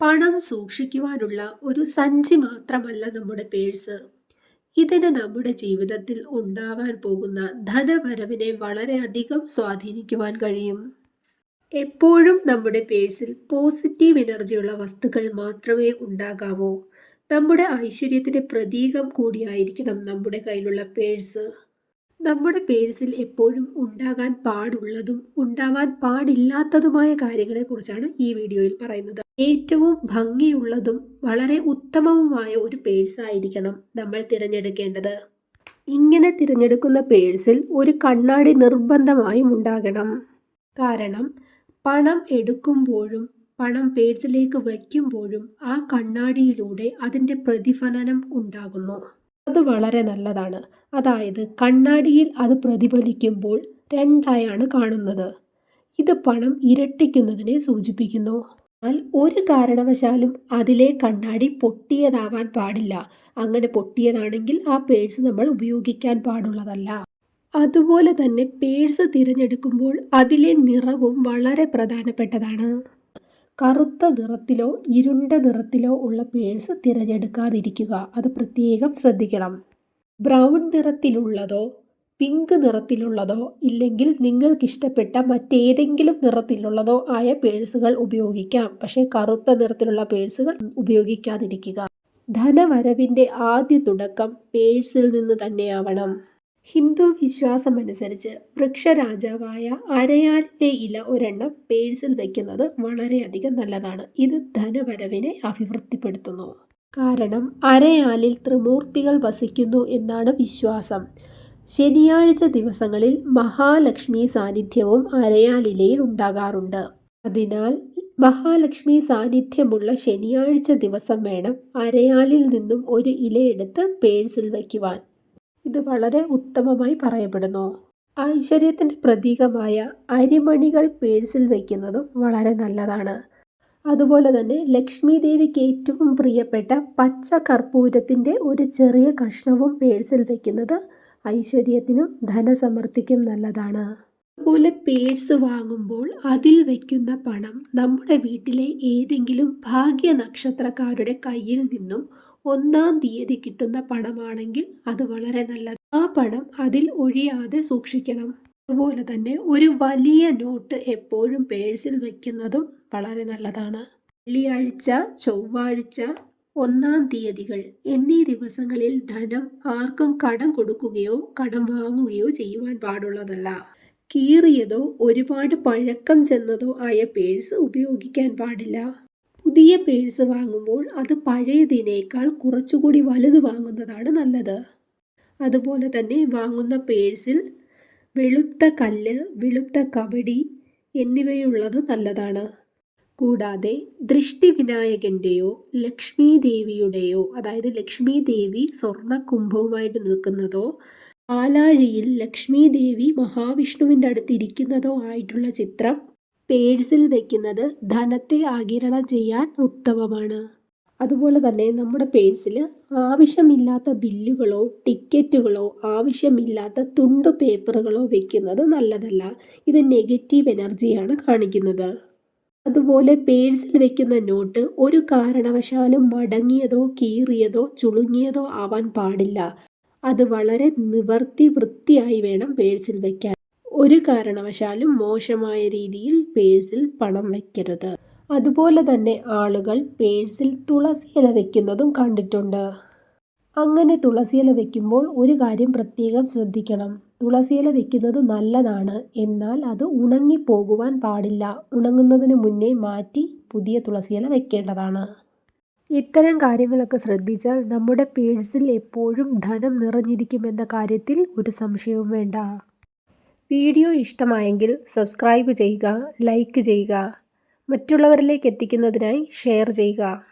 പണം സൂക്ഷിക്കുവാനുള്ള ഒരു സഞ്ചി മാത്രമല്ല നമ്മുടെ പേഴ്സ്. ഇതിന് നമ്മുടെ ജീവിതത്തിൽ ഉണ്ടാകാൻ പോകുന്ന ധനവരവിനെ വളരെയധികം സ്വാധീനിക്കുവാൻ കഴിയും. എപ്പോഴും നമ്മുടെ പേഴ്സിൽ പോസിറ്റീവ് എനർജിയുള്ള വസ്തുക്കൾ മാത്രമേ ഉണ്ടാകാവൂ. നമ്മുടെ ഐശ്വര്യത്തിന്റെ പ്രതീകം കൂടിയായിരിക്കണം നമ്മുടെ കയ്യിലുള്ള പേഴ്സ്. നമ്മുടെ പേഴ്സിൽ എപ്പോഴും ഉണ്ടാകാൻ പാടുള്ളതും ഉണ്ടാവാൻ പാടില്ലാത്തതുമായ കാര്യങ്ങളെക്കുറിച്ചാണ് ഈ വീഡിയോയിൽ പറയുന്നത്. ഏറ്റവും ഭംഗിയുള്ളതും വളരെ ഉത്തമവുമായ ഒരു പേഴ്സ് ആയിരിക്കണം നമ്മൾ തിരഞ്ഞെടുക്കേണ്ടത്. ഇങ്ങനെ തിരഞ്ഞെടുക്കുന്ന പേഴ്സിൽ ഒരു കണ്ണാടി നിർബന്ധമായും ഉണ്ടാകണം. കാരണം പണം എടുക്കുമ്പോഴും പണം പേഴ്സിലേക്ക് വയ്ക്കുമ്പോഴും ആ കണ്ണാടിയിലൂടെ അതിന്റെ പ്രതിഫലനം ഉണ്ടാകുന്നു. അത് വളരെ നല്ലതാണ്. അതായത് കണ്ണാടിയിൽ അത് പ്രതിഫലിക്കുമ്പോൾ രണ്ടായാണ് കാണുന്നത്. ഇത് പണം ഇരട്ടിക്കുന്നതിനെ സൂചിപ്പിക്കുന്നു. എന്നാൽ ഒരു കാരണവശാലും അതിലെ കണ്ണാടി പൊട്ടിയതാവാൻ പാടില്ല. അങ്ങനെ പൊട്ടിയതാണെങ്കിൽ ആ പേഴ്സ് നമ്മൾ ഉപയോഗിക്കാൻ പാടുള്ളതല്ല. അതുപോലെ തന്നെ പേഴ്സ് തിരഞ്ഞെടുക്കുമ്പോൾ അതിലെ നിറവും വളരെ പ്രധാനപ്പെട്ടതാണ്. കറുത്ത നിറത്തിലോ ഇരുണ്ട നിറത്തിലോ ഉള്ള പേഴ്സ് തിരഞ്ഞെടുക്കാതിരിക്കുക. അത് പ്രത്യേകം ശ്രദ്ധിക്കണം. ബ്രൗൺ നിറത്തിലുള്ളതോ പിങ്ക് നിറത്തിലുള്ളതോ ഇല്ലെങ്കിൽ നിങ്ങൾക്കിഷ്ടപ്പെട്ട മറ്റേതെങ്കിലും നിറത്തിലുള്ളതോ ആയ പേഴ്സുകൾ ഉപയോഗിക്കാം. പക്ഷേ കറുത്ത നിറത്തിലുള്ള പേഴ്സുകൾ ഉപയോഗിക്കാതിരിക്കുക. ധനവരവിന്റെ ആദ്യ തുടക്കം പേഴ്സിൽ നിന്ന് തന്നെയാവണം. ഹിന്ദു വിശ്വാസം അനുസരിച്ച് വൃക്ഷരാജാവായ അരയാലിന്റെ ഇല ഒരെണ്ണം പേഴ്സിൽ വയ്ക്കുന്നത് വളരെയധികം നല്ലതാണ്. ഇത് ധനവരവിനെ അഭിവൃദ്ധിപ്പെടുത്തുന്നു. കാരണം അരയാലിൽ ത്രിമൂർത്തികൾ വസിക്കുന്നു എന്നാണ് വിശ്വാസം. ശനിയാഴ്ച ദിവസങ്ങളിൽ മഹാലക്ഷ്മി സാന്നിധ്യവും അരയാലിലയിൽ ഉണ്ടാകാറുണ്ട് അതിനാൽ മഹാലക്ഷ്മി സാന്നിധ്യമുള്ള ശനിയാഴ്ച ദിവസം വേണം അരയാലിൽ നിന്നും ഒരു ഇലയെടുത്ത് പേഴ്സിൽ വയ്ക്കുവാൻ. ഇത് വളരെ ഉത്തമമായി പറയപ്പെടുന്നു. ഐശ്വര്യത്തിന്റെ പ്രതീകമായ അരിമണികൾ പേഴ്സിൽ വയ്ക്കുന്നതും വളരെ നല്ലതാണ്. അതുപോലെ തന്നെ ലക്ഷ്മി ദേവിക്ക് ഏറ്റവും പ്രിയപ്പെട്ട പച്ച കർപ്പൂരത്തിന്റെ ഒരു ചെറിയ കഷ്ണവും പേഴ്സിൽ വയ്ക്കുന്നത് ഐശ്വര്യത്തിനും ധനസമൃദ്ധിക്കും നല്ലതാണ്. അതുപോലെ പേഴ്സ് വാങ്ങുമ്പോൾ അതിൽ വയ്ക്കുന്ന പണം നമ്മുടെ വീട്ടിലെ ഏതെങ്കിലും ഭാഗ്യ നക്ഷത്രക്കാരുടെ കയ്യിൽ നിന്നും ഒന്നാം തീയതി കിട്ടുന്ന പണമാണെങ്കിൽ അത് വളരെ നല്ലത്. ആ പണം അതിൽ ഒഴിയാതെ സൂക്ഷിക്കണം. അതുപോലെ തന്നെ ഒരു വലിയ നോട്ട് എപ്പോഴും പേഴ്സിൽ വയ്ക്കുന്നതും വളരെ നല്ലതാണ്. വെള്ളിയാഴ്ച ചൊവ്വാഴ്ച ഒന്നാം തീയതികൾ. എന്നീ ദിവസങ്ങളിൽ ധനം ആർക്കും കടം കൊടുക്കുകയോ കടം വാങ്ങുകയോ ചെയ്യുവാൻ പാടുള്ളതല്ല. കീറിയതോ ഒരുപാട് പഴക്കം ചെന്നതോ ആയ പേഴ്സ് ഉപയോഗിക്കാൻ പാടില്ല. പുതിയ പേഴ്സ് വാങ്ങുമ്പോൾ അത് പഴയതിനേക്കാൾ കുറച്ചുകൂടി വലുത് വാങ്ങുന്നതാണ് നല്ലത്. അതുപോലെ തന്നെ വാങ്ങുന്ന പേഴ്സിൽ വെളുത്ത കല്ല് വെളുത്ത കബഡി എന്നിവയുള്ളത് നല്ലതാണ്. കൂടാതെ ദൃഷ്ടി വിനായകന്റെയോ ലക്ഷ്മി ദേവിയുടെയോ അതായത് ലക്ഷ്മി ദേവി സ്വർണ കുംഭവുമായിട്ട് നിൽക്കുന്നതോ പാലാഴിയിൽ ലക്ഷ്മി ദേവി മഹാവിഷ്ണുവിന്റെ അടുത്ത് ഇരിക്കുന്നതോ ആയിട്ടുള്ള ചിത്രം പേഴ്സിൽ വയ്ക്കുന്നത് ധനത്തെ ആകിരണം ചെയ്യാൻ ഉത്തമമാണ്. അതുപോലെ തന്നെ നമ്മുടെ പേഴ്സിൽ ആവശ്യമില്ലാത്ത ബില്ലുകളോ ടിക്കറ്റുകളോ ആവശ്യമില്ലാത്ത തുണ്ടു പേപ്പറുകളോ വെക്കുന്നത് നല്ലതല്ല. ഇത് നെഗറ്റീവ് എനർജിയാണ് കാണിക്കുന്നത്. അതുപോലെ പേഴ്സിൽ വെക്കുന്ന നോട്ട് ഒരു കാരണവശാലും മടങ്ങിയതോ കീറിയതോ ചുളുങ്ങിയതോ ആവാൻ പാടില്ല. അത് വളരെ നിവർത്തി വൃത്തിയായി വേണം പേഴ്സിൽ വെക്കാൻ. ഒരു കാരണവശാലും മോശമായ രീതിയിൽ പേഴ്സിൽ പണം വയ്ക്കരുത് അതുപോലെ തന്നെ ആളുകൾ പേഴ്സിൽ തുളസി ഇല വെക്കുന്നതും കണ്ടിട്ടുണ്ട്. അങ്ങനെ തുളസിയില വയ്ക്കുമ്പോൾ ഒരു കാര്യം പ്രത്യേകം ശ്രദ്ധിക്കണം. തുളസിയില വയ്ക്കുന്നത് നല്ലതാണ്. എന്നാൽ അത് ഉണങ്ങിപ്പോകുവാൻ പാടില്ല. ഉണങ്ങുന്നതിന് മുന്നേ മാറ്റി പുതിയ തുളസിയില വയ്ക്കേണ്ടതാണ് ഇത്തരം കാര്യങ്ങളൊക്കെ ശ്രദ്ധിച്ചാൽ നമ്മുടെ പേഴ്സിൽ എപ്പോഴും ധനം നിറഞ്ഞിരിക്കുമെന്ന കാര്യത്തിൽ ഒരു സംശയവും വേണ്ട. വീഡിയോ ഇഷ്ടമായെങ്കിൽ സബ്സ്ക്രൈബ് ചെയ്യുക ലൈക്ക് ചെയ്യുക. മറ്റുള്ളവരിലേക്ക് എത്തിക്കുന്നതിനായി ഷെയർ ചെയ്യുക.